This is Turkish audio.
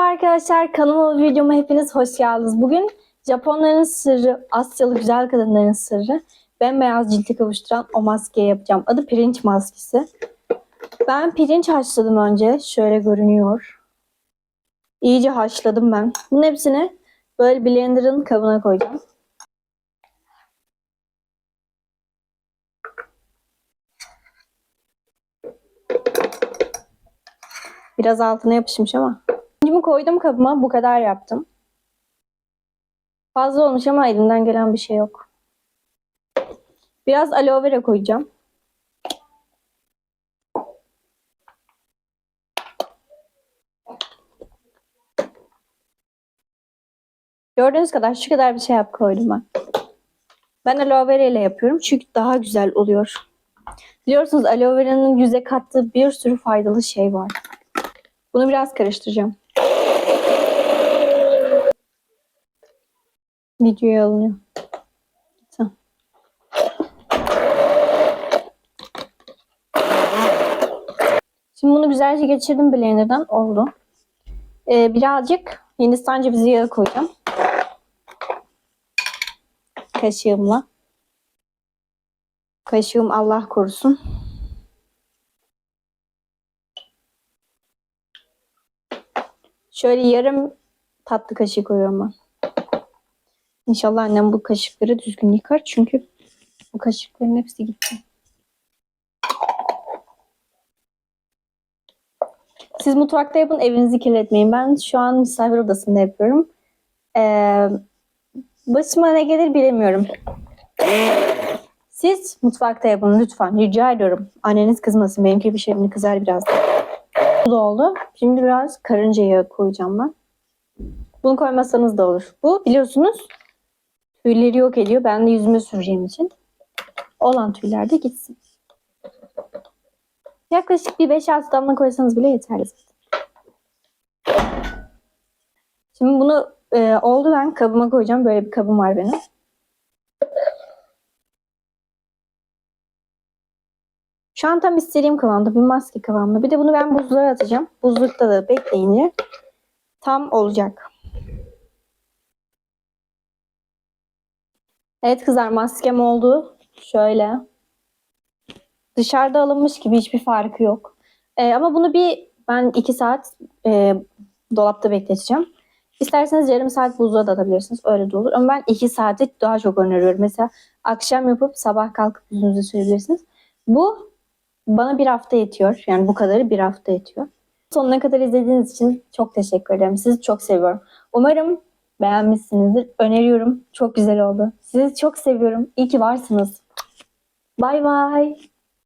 Merhaba arkadaşlar, kanalıma videoma hepiniz hoş geldiniz. Bugün Japonların sırrı, Asyalı güzel kadınların sırrı, bembeyaz cilti kavuşturan o maskeyi yapacağım. Adı pirinç maskesi. Ben pirinç haşladım önce. Şöyle görünüyor. İyice haşladım ben. Bunun hepsini böyle blenderın kabına koyacağım. Biraz altına yapışmış ama. Koydum kabıma. Bu kadar yaptım. Fazla olmuş ama elimden gelen bir şey yok. Biraz aloe vera koyacağım. Gördüğünüz kadar şu kadar bir şey yap koydum ben. Ben aloe vera ile yapıyorum çünkü daha güzel oluyor. Biliyorsunuz aloe vera'nın yüze kattığı bir sürü faydalı şey var. Bunu biraz karıştıracağım. Videoya alınıyor. Tamam. Şimdi bunu güzelce geçirdim blenderdan. Oldu. Ee, birazcık Hindistan cevizi yağı koyacağım. Kaşığımla. Kaşığım Allah korusun. Şöyle yarım tatlı kaşığı koyuyorum ben. İnşallah annem bu kaşıkları düzgün yıkar. Çünkü bu kaşıkların hepsi gitti. Siz mutfakta yapın, evinizi kirletmeyin. Ben şu an misafir odasında yapıyorum. Ee, başıma ne gelir bilemiyorum. Siz mutfakta yapın lütfen. Rica ediyorum. Anneniz kızmasın. Benimki bir şeyini kızar biraz. Bu da oldu. Şimdi biraz karınca yağı koyacağım ben. Bunu koymasanız da olur. Bu biliyorsunuz tüyleri yok ediyor. Ben de yüzüme süreceğim için. Olan tüyler de gitsin. Yaklaşık bir 5-6 damla koysanız bile yeterli. Şimdi bunu e, oldu ben kabıma koyacağım. Böyle bir kabım var benim. Şu an tam istediğim kıvamda bir maske kıvamında. Bir de bunu ben buzluğa atacağım. Buzlukta da bekleyince tam olacak. Evet kızlar maskem oldu. Şöyle. Dışarıda alınmış gibi hiçbir farkı yok. Ee, ama bunu bir ben iki saat e, dolapta bekleteceğim. İsterseniz yarım saat buzluğa da atabilirsiniz. Öyle de olur. Ama ben iki saati daha çok öneriyorum. Mesela akşam yapıp sabah kalkıp yüzünüze sürebilirsiniz. Bu bana bir hafta yetiyor. Yani bu kadarı bir hafta yetiyor. Sonuna kadar izlediğiniz için çok teşekkür ederim. Sizi çok seviyorum. Umarım beğenmişsinizdir. Öneriyorum. Çok güzel oldu. Sizi çok seviyorum. İyi ki varsınız. Bay bay.